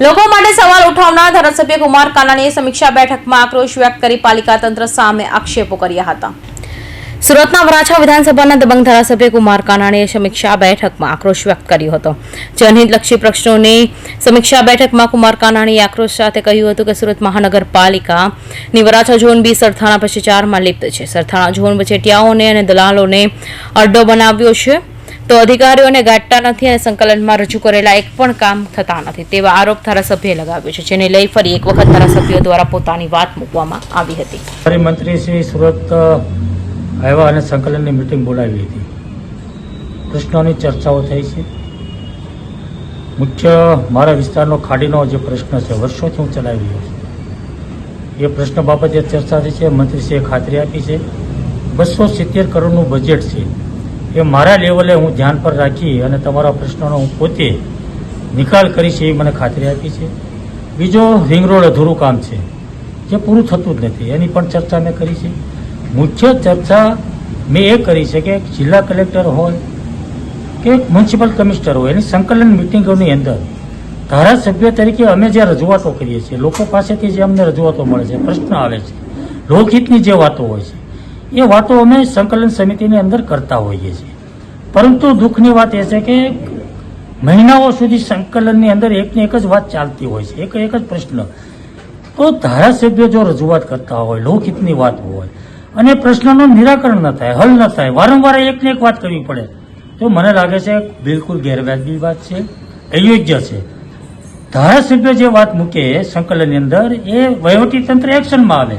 લોકો માટે સવાલ ઉઠાવનાર ધારાસભ્ય કુમાર કાનાણીએ સમીક્ષા બેઠકમાં આક્રોશ વ્યક્ત કરી પાલિકા તંત્ર સામે આક્ષેપો કર્યા હતા. સુરતના વરાછા વિધાનસભાના દબંગ ધારાસભ્ય કુમાર કાનાણીએ સમીક્ષા બેઠકમાં આક્રોશ વ્યક્ત કર્યો હતો. જનહિતલક્ષી પ્રશ્નોની સમીક્ષા બેઠકમાં કુમાર કાનાણીએ આક્રોશ સાથે કહ્યું હતું કે સુરત મહાનગરપાલિકાની વરાછા ઝોન બી સરથાણા ભ્રષ્ટાચારમાં લિપ્ત છે. સરથાણા ઝોન વચેટિયાઓને અને દલાલોને અડ્ડો બનાવ્યો છે. તો અધિકારીઓને ગાંઠતા નથી અને સંકલનમાં રજૂ કરેલા એક પણ કામ થતા નથી તેવા આરોપ ધારાસભ્યએ લગાવ્યો છે, જેને લઈ ફરી એક વખત ધારાસભ્યો દ્વારા પોતાની વાત મૂકવામાં આવી હતી. મંત્રી શ્રી સુરત આવ્યા અને સંકલનની મિટિંગ બોલાવી હતી. પ્રશ્નોની ચર્ચાઓ થઈ છે. મુખ્ય મારા વિસ્તારનો ખાડીનો જે પ્રશ્ન છે, વર્ષોથી હું ચલાવી રહ્યો છું. એ પ્રશ્ન બાબતે ચર્ચા થઈ છે મંત્રીશ્રીએ ખાતરી આપી છે. બસો સિત્તેર કરોડનું બજેટ છે. એ મારા લેવલે હું ધ્યાન પર રાખી અને તમારા પ્રશ્નોનો હું પોતે નિકાલ કરીશ એવી મને ખાતરી આપી છે. બીજો રિંગ રોડ અધૂરું કામ છે. જે પૂરું થતું જ નથી. એની પણ ચર્ચા મેં કરી છે. મુખ્ય ચર્ચા મેં એ કરી છે કે જિલ્લા કલેક્ટર હોય કે મ્યુનિસિપલ કમિશનર હોય, એની સંકલન મિટિંગોની અંદર ધારાસભ્ય તરીકે અમે જે રજૂઆતો કરીએ છીએ, લોકો પાસેથી જે અમને રજૂઆતો મળે છે, પ્રશ્ન આવે છે, લોકહિતની જે વાતો હોય છે, એ વાતો અમે સંકલન સમિતિની અંદર કરતા હોઈએ છીએ. પરંતુ દુઃખની વાત એ છે કે મહિનાઓ સુધી સંકલનની અંદર એકની એક જ વાત ચાલતી હોય છે એક એક જ પ્રશ્ન. તો ધારાસભ્ય જો રજૂઆત કરતા હોય, લોકહિતની વાત હોય, અને પ્રશ્નનું નિરાકરણ ન થાય, હલ ન થાય, વારંવાર એકને એક વાત કરવી પડે, તો મને લાગે છે બિલકુલ ગેરવાજબી વાત છે, અયોગ્ય છે. ધારાસભ્ય જે વાત મૂકે સંકલનની અંદર, એ વહીવટી તંત્ર એક્શનમાં આવે.